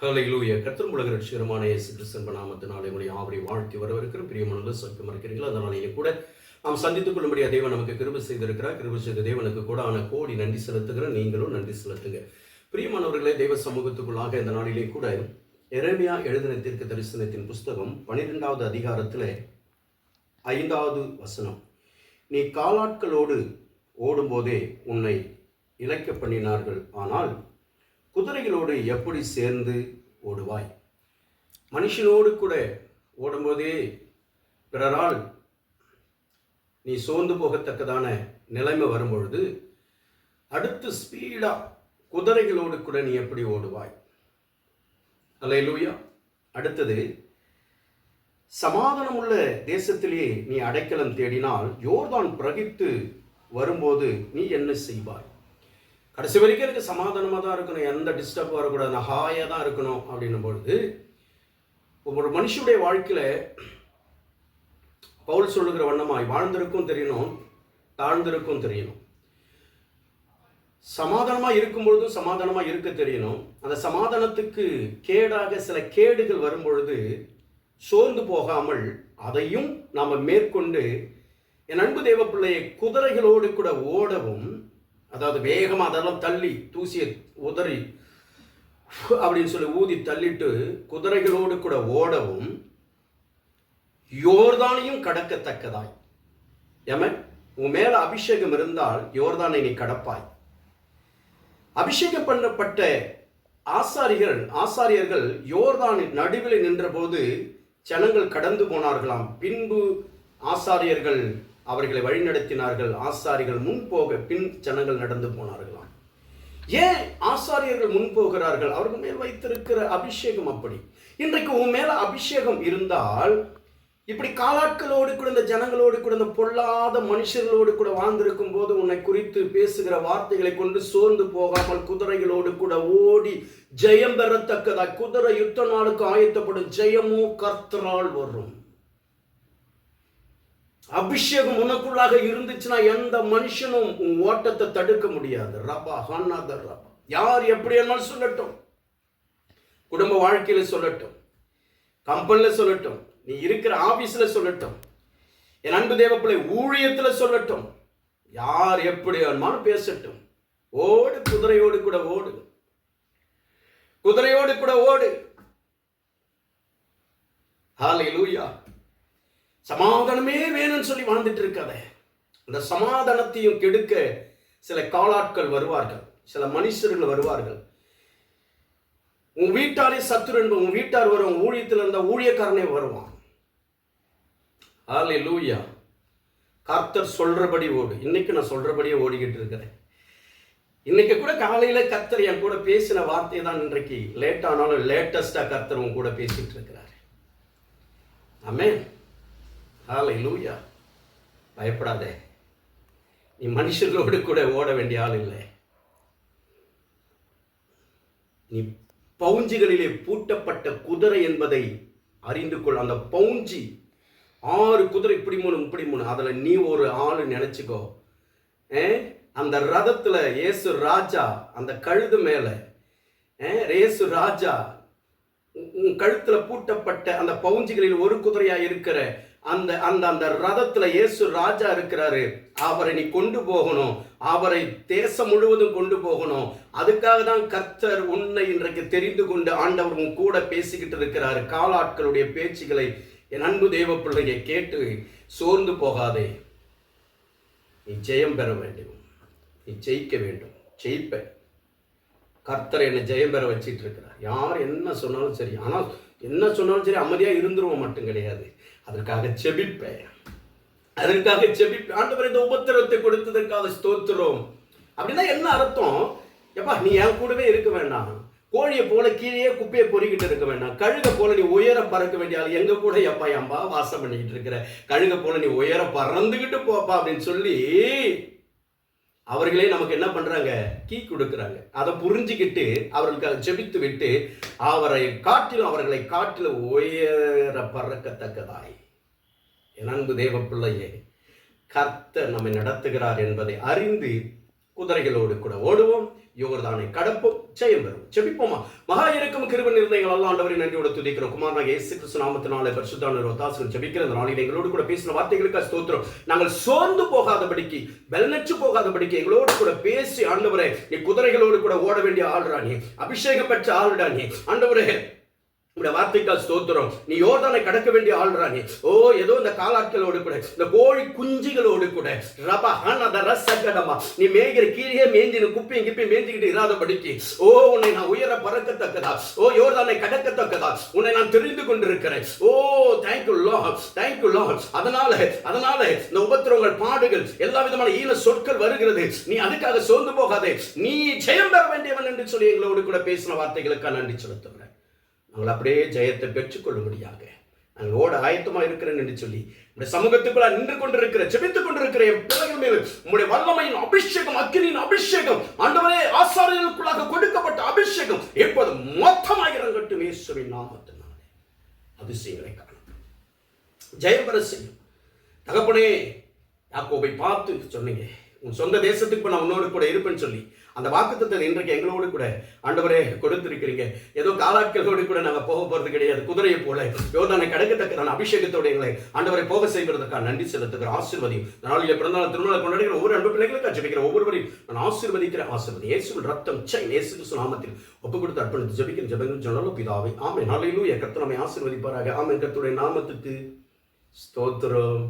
ஹலையிலூய கர்த்தர் உலக ரட்சகரமான இயேசு கிறிஸ்தன் நாமத்தினாலே உங்களை ஆவரை வாழ்த்தி வரவிருக்கிற பிரியமானது சத்தியம் இருக்கிறீங்களா அதனால கூட நாம் சந்தித்துக் கொள்ளும்படியா தேவன் நமக்கு கிருபை செய்திருக்கிறார். கிருப செய்த தேவனுக்கு கூட ஆன கோடி நன்றி செலுத்துகிற நீங்களும் நன்றி செலுத்துங்க. பிரியமானவர்களே தெய்வ சமூகத்துக்குள்ளாக இந்த நாளிலே கூட எரேமியா எழுதின தீர்க்க தரிசனத்தின் புஸ்தகம் பனிரெண்டாவது அதிகாரத்தில் ஐந்தாவது வசனம். நீ காலாட்களோடு ஓடும்போதே உன்னை இழைக்க பண்ணினார்கள். ஆனால் குதிரைகளோடு எப்படி சேர்ந்து ஓடுவாய்? மனுஷனோடு கூட ஓடும்போதே பிறரால் நீ சோர்ந்து போகத்தக்கதான நிலைமை வரும்பொழுது அடுத்து ஸ்பீடாக குதிரைகளோடு கூட நீ எப்படி ஓடுவாய்? அல்லேலூயா அடுத்தது சமாதானம் உள்ள தேசத்திலே நீ அடைக்கலம் தேடினால் யோர்தான் பிரகித்து வரும்போது நீ என்ன செய்வாய்? கடைசி வரைக்கும் எனக்கு சமாதானமாக தான் இருக்கணும். எந்த டிஸ்டர்ப் வரக்கூடாது நான் ஹாயாக தான் இருக்கணும் அப்படின்னும் பொழுது ஒரு மனுஷனுடைய வாழ்க்கையில் பவுல் சொல்லுகிற வண்ணமாய் வாழ்ந்திருக்கும் தெரியணும் தாழ்ந்திருக்கும் தெரியணும் சமாதானமாக இருக்கும் பொழுதும் சமாதானமாக இருக்க தெரியணும் அந்த சமாதானத்துக்கு கேடாக சில கேடுகள் வரும் பொழுது சோர்ந்து போகாமல் அதையும் நாம் மேற்கொண்டு என் அன்பு தேவ பிள்ளையை குதிரைகளோடு கூட ஓடவும் அதாவது வேகமாக அதெல்லாம் தள்ளி தூசியை உதறி அப்படின்னு சொல்லி ஊதி தள்ளிட்டு குதிரைகளோடு கூட ஓடவும் யோர்தானையும் கடக்கத்தக்கதாய். ஏமன் உன் மேல அபிஷேகம் இருந்தால் யோர்தானை நீ கடப்பாய். அபிஷேகம் பண்ணப்பட்ட ஆசாரிகள் ஆசாரியர்கள் யோர்தானின் நடுவில் நின்றபோது ஜனங்கள் கடந்து போனார்களாம். பின்பு ஆசாரியர்கள் அவர்களை வழிநடத்தினார்கள். ஆசாரிகள் முன் போக பின் ஜனங்கள் நடந்து போனார்களாம். ஏன் ஆசாரியர்கள் முன் போகிறார்கள்? அவர்கள் மேல் வைத்திருக்கிற அபிஷேகம் அப்படி. இன்றைக்கு உன் மேல அபிஷேகம் இருந்தால் இப்படி காலாட்களோடு கூட இந்த ஜனங்களோடு கூட இந்த பொல்லாத மனுஷர்களோடு கூட வாழ்ந்திருக்கும் போது உன்னை குறித்து பேசுகிற வார்த்தைகளை கொண்டு சோர்ந்து போகாமல் குதிரைகளோடு கூட ஓடி ஜெயம் பெறத்தக்கதா குதிரை யுத்த நாளுக்கு ஆயத்தப்படும் ஜெயமோ கர்த்தரால் வரும். அபிஷேகம் உனக்குள்ளாக இருந்துச்சுன்னா எந்த மனுஷனும் உன் ஓட்டத்தை தடுக்க முடியாது. ரபா ஹன்னாதர் ரபா யார் எப்படி வேணாலும் சொல்லட்டும். குடும்ப வாழ்க்கையில சொல்லட்டும். கம்பெனியில் சொல்லட்டும். நீ இருக்கிற ஆபீஸில் சொல்லட்டும். என் அன்பு தேவப்பிள்ளை ஊழியத்தில் சொல்லட்டும். யார் எப்படி வேணுமாலும் பேசட்டும். ஓடு குதிரையோடு கூட ஓடு. குதிரையோடு கூட ஓடு. ஹாலை லூயா சமாதானமே வேணும்னு சொல்லி வாழ்ந்துட்டு இருக்காத. அந்த சமாதானத்தையும் கெடுக்க சில காலாட்கள் வருவார்கள். சில மனுஷர்கள் வருவார்கள். உன் வீட்டாரே சத்துரு என்பது உன் வீட்டார் வரும் உன் ஊழியத்தில் இருந்த ஊழியக்காரனே வருவான். ஆலே லூயா கர்த்தர் சொல்றபடி ஓடு. இன்னைக்கு நான் சொல்றபடியே ஓடிக்கிட்டு இருக்கிறேன். இன்னைக்கு கூட காலையில கர்த்தர் என் கூட பேசின வார்த்தை தான் இன்றைக்கு லேட் ஆனாலும் லேட்டஸ்டா கர்த்தர் உன் கூட பேசிட்டு இருக்கிறாரு. ஆமென் ஹாலை லூயா பயப்படாதே. நீ மனுஷர்களோடு கூட ஓட வேண்டிய ஆள் இல்லை. நீ பவுஞ்சிகளிலே பூட்டப்பட்ட குதிரை என்பதை அறிந்து கொள். அந்த பவுஞ்சி ஆறு குதிரை இப்படி மூணு இப்படி மூணு. அதில் நீ ஒரு ஆள் நினச்சிக்கோ. அந்த ரதத்தில் இயேசு ராஜா அந்த கழுது மேலே இயேசு ராஜா உன் கழுத்தில் பூட்டப்பட்ட அந்த பவுஞ்சிகளில் ஒரு குதிரையாக இருக்கிற அந்த அந்த அந்த ரதத்துல இயேசு ராஜா இருக்கிறாரு. அவரை நீ கொண்டு போகணும். அவரை தேசம் முழுவதும் கொண்டு போகணும். அதுக்காக தான் கர்த்தர் உன்னை இன்றைக்கு தெரிந்து கொண்டு ஆண்டவர் உன் கூட பேசிக்கிட்டு இருக்கிறாரு. காலாட்களுடைய பேச்சுகளை என் அன்பு தெய்வ பிள்ளையை கேட்டு சோர்ந்து போகாதே. நீ ஜெயம் பெற வேண்டும். நீ ஜெயிக்க வேண்டும். ஜெயிப்ப. கர்த்தர் என்னை ஜெயம் பெற வச்சிட்டு இருக்கிறார். யார் என்ன சொன்னாலும் சரி. ஆனால் என்ன சொன்னாலும் சரி அமைதியாக இருந்துருவோம் மட்டும் கிடையாது. அதற்காக செபிப்பேன் அதற்காக செபிப்பேன் ஆண்டவர் இந்த உபத்திரத்தை கொடுத்ததற்காக ஸ்தோத்திரம். அப்படின்னா என்ன அர்த்தம்? எப்பா நீ என் கூடவே இருக்க வேண்டாம். கோழியை போல கீழே குப்பையை பொறிக்கிட்டு இருக்க வேண்டாம். கழுக போல நீ உயர பறக்க வேண்டிய ஆள் எங்க கூட எப்பா எம்பா வாசம் பண்ணிக்கிட்டு இருக்கிற. கழுக போல நீ உயர பறந்துக்கிட்டு போப்பா அப்படின்னு சொல்லி அவர்களே நமக்கு என்ன பண்றாங்க? கீ கொடுக்குறாங்க. அதை புரிஞ்சுக்கிட்டு அவர்களுக்கு ஜெபித்து விட்டு அவரை காட்டிலும் அவர்களை காட்டிலும் உயர பறக்கத்தக்கதாய். என் அன்பு தேவ பிள்ளையே கர்த்தர் நம்மை நடத்துகிறார் என்பதை அறிந்து குதிரைகளோடு கூட ஓடுவோம். யோகர்தானை. கடப்போம் ஜெயம் பெறும். செபிப்போமா மகா இருக்கும் கிருபன் நிர்ணயங்கள் எல்லாம் ஆண்டவரை நன்றியோட துதிக்கிறோம். குமாரனாக இயேசு கிறிஸ்து நாமத்தினாலே பரிசுத்தான ரோதாசன் ஜெபிக்கிற இந்த நாளில் எங்களோடு கூட பேசின வார்த்தைகளுக்கு ஸ்தோத்திரம். நாங்கள் சோர்ந்து போகாதபடிக்கு பலனற்று போகாதபடிக்கு எங்களோடு கூட பேசி ஆண்டவரே நீ குதிரைகளோடு கூட ஓட வேண்டிய ஆளுடா நீ. அபிஷேகம் பெற்ற ஆளுடா நீ. ஆண்டவரே உங்களுடைய வார்த்தைக்கால் ஸ்தோத்திரம். நீ யோர்தானை கடக்க வேண்டிய ஆள்றா நீ. ஓ ஏதோ இந்த காலாட்களோடு கூட இந்த கோழி குஞ்சுகளோடு கூட. ரபா ஹனத ரசகடமா நீ மேய்கிற கீழே மேஞ்சின குப்பையும் கிப்பையும் மேய்ஞ்சிக்கிட்டு இராதபடிக்கு. ஓ உன்னை நான் உயர பறக்கத்தக்கதா. ஓ யோர்தானை கடக்கத்தக்கதா. உன்னை நான் தெரிந்து கொண்டிருக்கிறேன். ஓ thank you lord thank you lord அதனால அதனால இந்த உபத்திரவங்கள் பாடுகள் எல்லா விதமான ஈன சொற்கள் வருகிறது. நீ அதுக்காக சோர்ந்து போகாதே. நீ ஜெயம் பெற வேண்டியவன் என்று சொல்லி எங்களோடு கூட பேசின வார்த்தைகளுக்காக நன்றி செலுத்துகிறேன். நாங்கள் அப்படியே ஜெயத்தை பெற்றுக்கொள்ளும்படியாக நாங்கள் ஓட ஆயத்தமா இருக்கிறேன் என்று சொல்லி உடைய சமூகத்துக்குள்ள நின்று கொண்டிருக்கிற ஜெபித்துக் கொண்டிருக்கிற என் பிள்ளைகள் மேல் உங்களுடைய வல்லமையின் அபிஷேகம் அக்கினியின் அபிஷேகம் ஆண்டவரே ஆசாரியர்களுக்குள்ளாக கொடுக்கப்பட்ட அபிஷேகம் எப்போது மொத்தமாக இறங்கட்டும் இயேசுவின் நாமத்தினாலே. அதிசயங்களை காணும் ஜெயபர செய்யும். தகப்பனே யாக்கோபை பார்த்து சொன்னீங்க. உன் சொந்த தேசத்துக்கு நான் உன்னோடு கூட இருப்பேன்னு சொல்லி அந்த வாக்குத்தத்தை இன்றைக்கு எங்களோடு கூட ஆண்டவரே கொடுத்திருக்கிறீங்க. ஏதோ காலாட்களோடு கூட நாங்கள் போக போகிறது கிடையாது. குதிரையை போல யோதானை கடக்கத்தக்கதான அபிஷேகத்தோட எங்களை ஆண்டவரை போக செய்வதற்காக நன்றி செலுத்துகிற ஆசிர்வதியும் நாளில் பிறந்தநாள் திருமணம் கொண்டாடுகிற ஒவ்வொரு அன்பு பிள்ளைகளுக்கு ஜெபிக்கிற ஒவ்வொருவரையும் நான் ஆசிர்வதிக்கிற ஆசிர்வதி. இயேசுவின் ரத்தம் சை இயேசு நாமத்தில் ஒப்பு கொடுத்து அர்ப்பணித்து ஜபிக்கிற ஜபங்கள் ஜனலோ பிதாவை ஆமை நாளையிலும் என் கர்த்தர் நம்மை ஆசீர்வதிப்பாராக. ஆமே நாமத்துக்கு ஸ்தோத்திரம்.